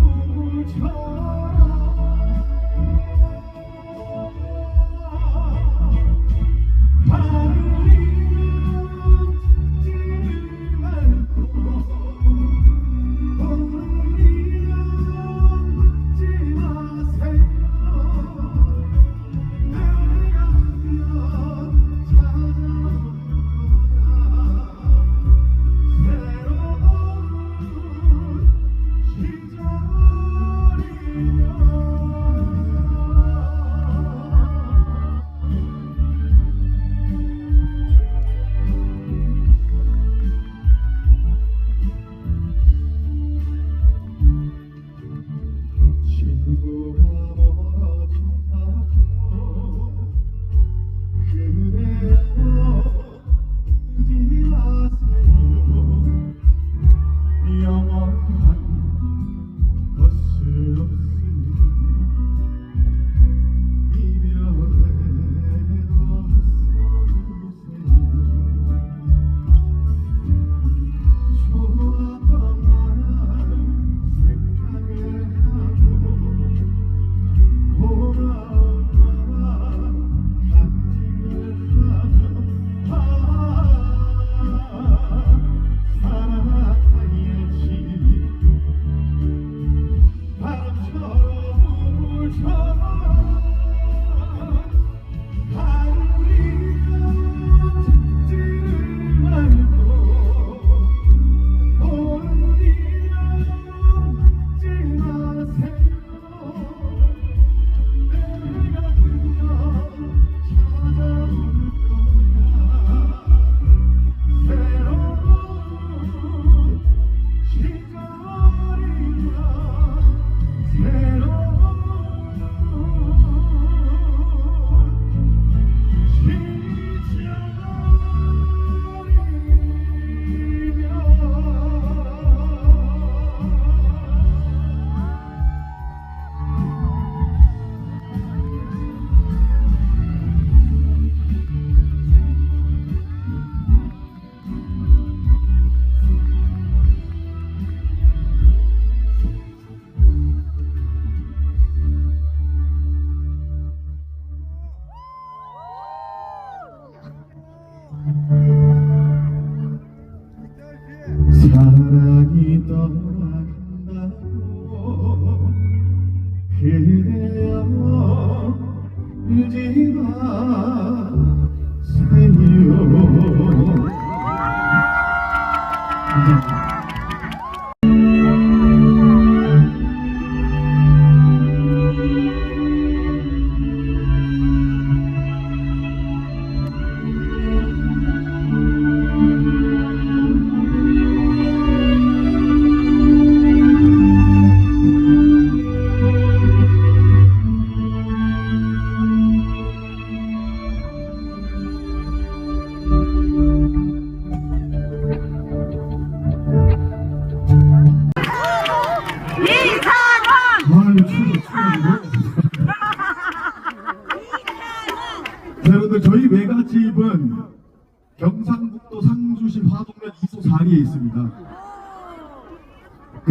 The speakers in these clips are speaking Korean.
바람처럼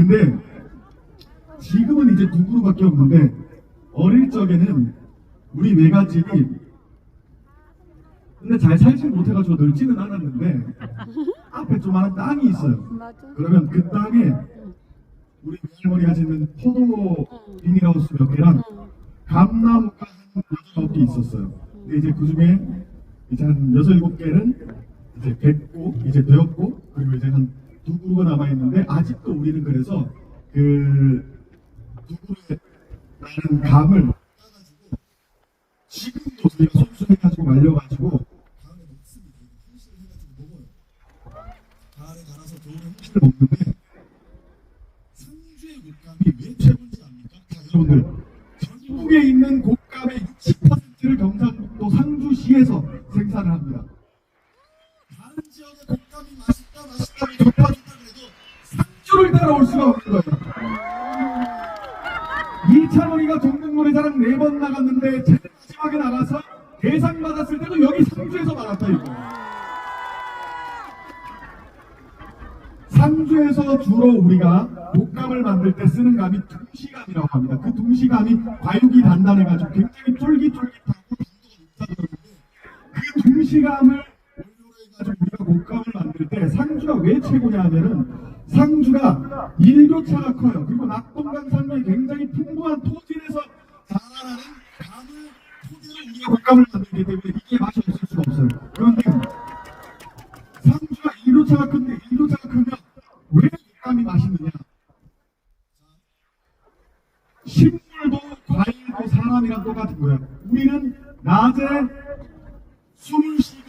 근데 지금은 이제 두 그루밖에 없는데 어릴 적에는 우리 외갓집이 근데 잘 살지 못해가지고 넓지는 않았는데 앞에 조그마한 땅이 있어요. 그러면 그 땅에 우리 할머니가 짓는 포도 비닐하우스 몇 개랑 감나무가 한 여덟 아홉 개 있었어요. 근데 이제 그 중에 이제 한 여섯 일곱 개는 이제 됐고 이제 되었고 그리고 이제 한 두 그루가 남아 있는데 아직도 우리는 그래서 그 나는 감을 따가지고 지금도 저희가 손수해가지고 말려가지고 가을에 먹습니다. 한식을 해가지고 먹어요. 가을에 갈아서 겨울에 홍시를 먹는데 상주의 곶감이 왜 최고인지 압니까? 자, 여러분들 전국에 있는 곶감의 60%를 경상북도 상주시에서 생산을 합니다. 좋다 좋다 그래도 상주를 따라올 수가 없는 거예요. 이찬원이가 전국노래자랑 네 번 나갔는데 제일 마지막에 나가서 대상 받았을 때도 여기 상주에서 받았다 이거. 상주에서 주로 우리가 곶감을 만들 때 쓰는 감이 둥시감이라고 합니다. 그 둥시감이 과육이 단단해가지고 굉장히 쫄깃쫄깃하고 그해 우리가 곶감을 만들 때 상주가 왜 최고냐 하면은 상주가 일교차가 커요. 그리고 낙동강 산맥이 굉장히 풍부한 토질에서 자라나는 감을 토대로 우리가 곶감을 만들기 때문에 이게 맛이 없을 수가 없어요. 그런데 상주가 일교차가 큰데 일교차가 크면 왜 곶감이 맛있느냐? 식물도 과일도 사람이랑 똑같은 거예요. 우리는 낮에 숨을 쉬고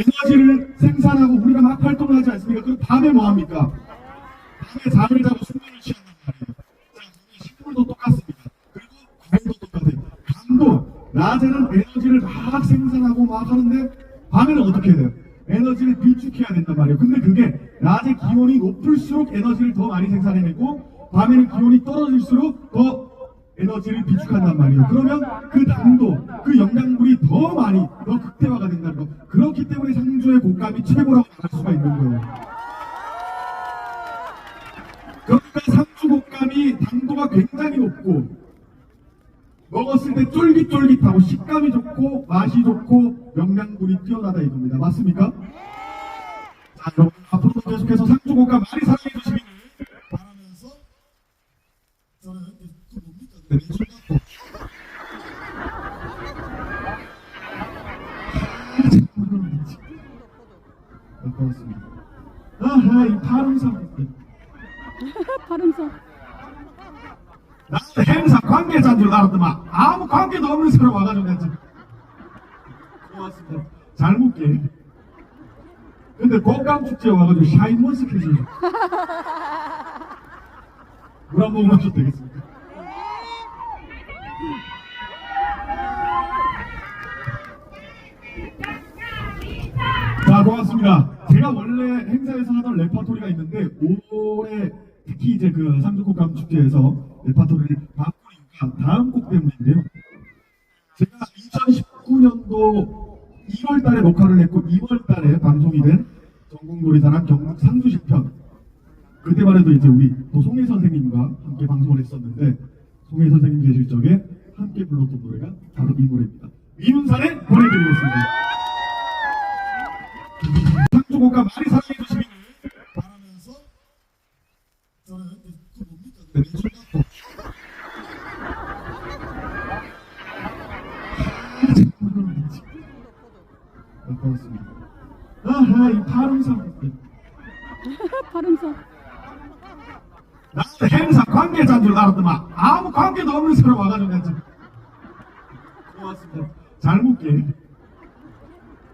에너지를 생산하고 우리가 막 활동을 하지 않습니까? 그럼 밤에 뭐 합니까? 밤에 잠을 자고 숙면을 취한단 말이에요. 자, 우리 식물도 똑같습니다. 그리고 과일도 똑같아요. 감도 낮에는 에너지를 막 생산하고 막 하는데 밤에는 어떻게 해야 돼요? 에너지를 비축해야 된단 말이에요. 근데 그게 낮에 기온이 높을수록 에너지를 더 많이 생산해내고 밤에는 기온이 떨어질수록 더 에너지를 비축한단 말이에요. 그러면 그 당도, 그 영양분이 더 많이, 더 극대화가 된다는 거. 그렇기 때문에 상주의 곶감이 최고라고 말할 수가 있는 거예요. 그러니까 상주 곶감이 당도가 굉장히 높고 먹었을 때 쫄깃쫄깃하고 식감이 좋고 맛이 좋고 영양분이 뛰어나다 이겁니다. 맞습니까? 자, 여러분 앞으로도 계속해서 상주 곶감 많이 사랑해 주시기를 바라면서 저는 그 뭡니까? 그 매출 갖고 아, 고맙습니다. 아하, 이 파름상. 발음성. 나는 행사 알았더만 아무 관계도 없는 사람 와가지고 지금. 고맙습니다. 잘 묵게. 근데 축제에 와가지고 샤인머스켓이 물한 모금 마셔도 되겠습니까? 자 고맙습니다. 제가 원래 행사에서 하던 레파토리가 있는데 올해 특히 이제 그 상주곡감 축제에서 레파토리를 다음 곡 때문인데요 제가 2019년도 1월 달에 녹화를 했고 2월 달에 방송이 된 전국놀이자랑 경북 상주시 편 그때만 해도 이제 우리 또 송혜 선생님과 함께 방송을 했었는데 송혜 선생님 계실 적에 함께 불렀던 노래가 바로 이 노래입니다. 이문산의 보내드리겠습니다. 상주곡과 많이 사랑해 주시기를 바라면서 저는 그 뭡니까? 그 매출 갖고 아, 고맙습니다. 아하, 이 파름상. 발음성. 나는 행사 관계자인 줄 알았더만 아무 관계도 없는 사람 와가지고 내가 지금 고맙습니다. 잘 묵게.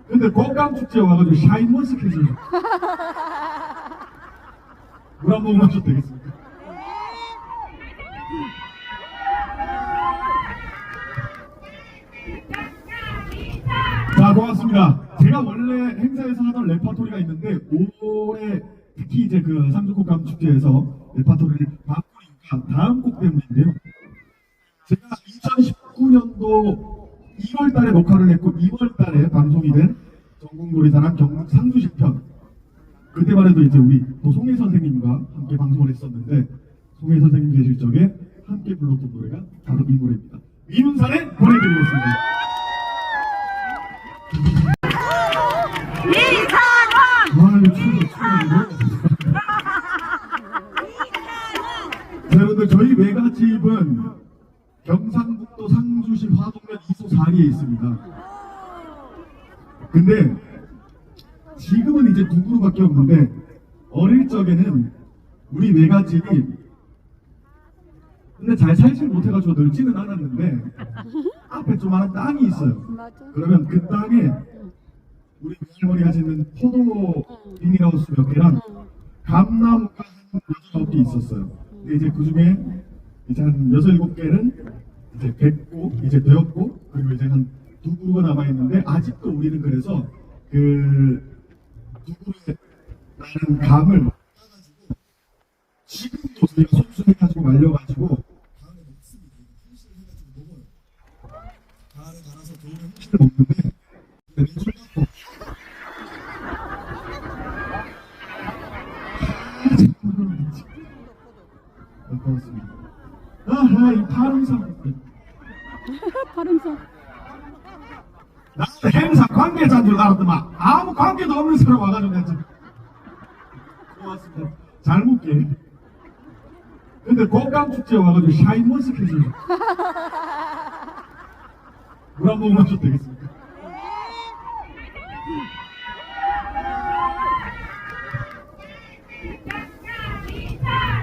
근데 곶감 축제에 와가지고 샤인머스켓이 물한 모금 마셔도 되겠습니까? 자, 고맙습니다. 제가 원래 행사에서 하던 레파토리가 있는데 올해 특히 이제 그 상주곡감 축제에서 레파토리를 바꾸니까 다음 곡 때문인데요. 제가 2019년도 1월 달에 녹화를 했고 2월 달에 방송이 된 전국놀이사랑 경북 상주시 편 그때만 해도 이제 우리 또 송혜 선생님과 함께 방송을 했었는데 송혜 선생님 계실 적에 함께 불렀던 노래가 바로 이 노래입니다. 이문산의 보내드리겠습니다. 아유, 추워, 추워. 자, 여러분들, 저희 외갓집은 경상북도 상주시 화동 4리에 있습니다. 근데 지금은 이제 두 그루밖에 없는데 어릴 적에는 우리 외갓집이 근데 잘 살질 못해가지고 넓지는 않았는데 앞에 조그마한 땅이 있어요. 그러면 그 땅에 우리 외할머니가 짓는 포도 비닐하우스 몇 개랑 감나무가 한 여덟 개 있었어요. 근데 이제 그 중에 이제 한 여섯 일곱 개는 이제 됐고 이제 되었고 그리고 이제 한 두 그루가 남아 있는데 아직도 우리는 그래서 그두 그루에 나는 감을 따가지고 지금도 저희가 손수해가지고 말려가지고 가을에 먹습니다. 한식을 해가지고 먹어요. 가을에 갈아서 겨울에 한식을 먹는데 매출 갖고 고맙습니다. 아하 이 파름상 파름산. 나는 행사 알았더만 아무 관계도 없는 사람 와가지고 지금 고맙습니다. 잘 먹게. 근데 곡감 축제 와가지고 샤인머스켓 해주세요. 물한 모금 마셔도 되겠습니까?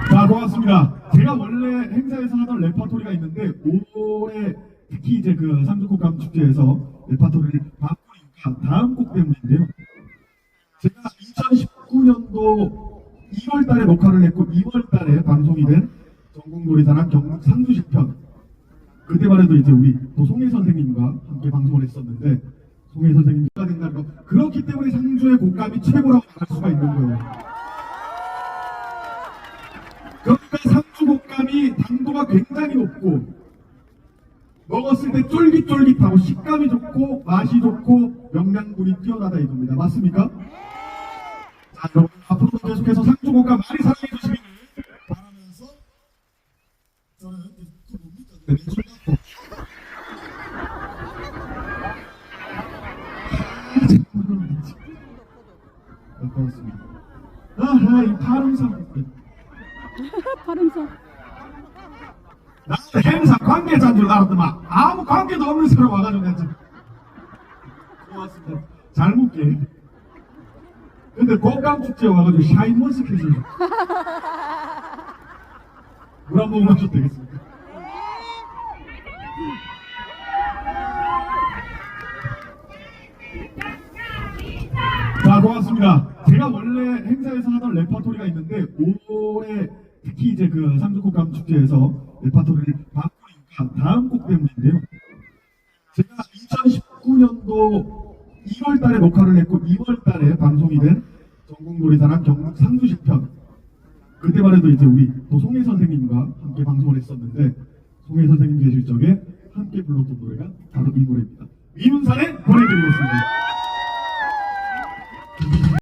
자, 고맙습니다. 제가 원래 행사에서 하던 레파토리가 있는데 올해 특히 이제 그 상주곡감 축제에서 바꾸니까 다음 곡 때문인데요. 제가 2019년도 1월 달에 녹화를 했고 2월 달에 방송이 된 전국놀이사랑 경북 상주시편 그때만 해도 이제 우리 또 송혜 선생님과 함께 방송을 했었는데 송혜 선생님과 된다는 거 그렇기 때문에 상주의 곡감이 최고라고 말할 수가 있는 거예요. 그러니까 상주 곡감이 당도가 굉장히 높고 먹었을 때 쫄깃쫄깃하고 식감이 좋고 맛이 좋고 영양분이 뛰어나다 이겁니다. 맞습니까? 자, 여러분 앞으로도 계속해서 상주 곡감 많이 사랑해 주시기를 바라면서 저는 그 뭡니까? 네, 매출 갖고 아, 고맙습니다. 아하 이 파름상. 나는 행사 관계자인 줄 알았더만 사람 와가지고 지금 고맙습니다. 잘 먹게. 근데 곡감 축제 와가지고 샤인머스켓 해주세요. 물한 모금 마셔도 되겠습니까? 자, 고맙습니다. 제가 원래 행사에서 하던 레파토리가 있는데 올해 특히 이제 그 상주곡감 축제에서 레파토리를 바꾸니까 다음 곡 때문인데요. 제가 2019년도 1월 달에 녹화를 했고 2월 달에 방송이 된 전국놀이사랑 경북 상주시편 그때만 해도 이제 우리 또 송혜 선생님과 함께 방송을 했었는데 송혜 선생님 계실 적에 함께 불렀던 노래가 바로 이 노래입니다. 이문산에 보내드리겠습니다.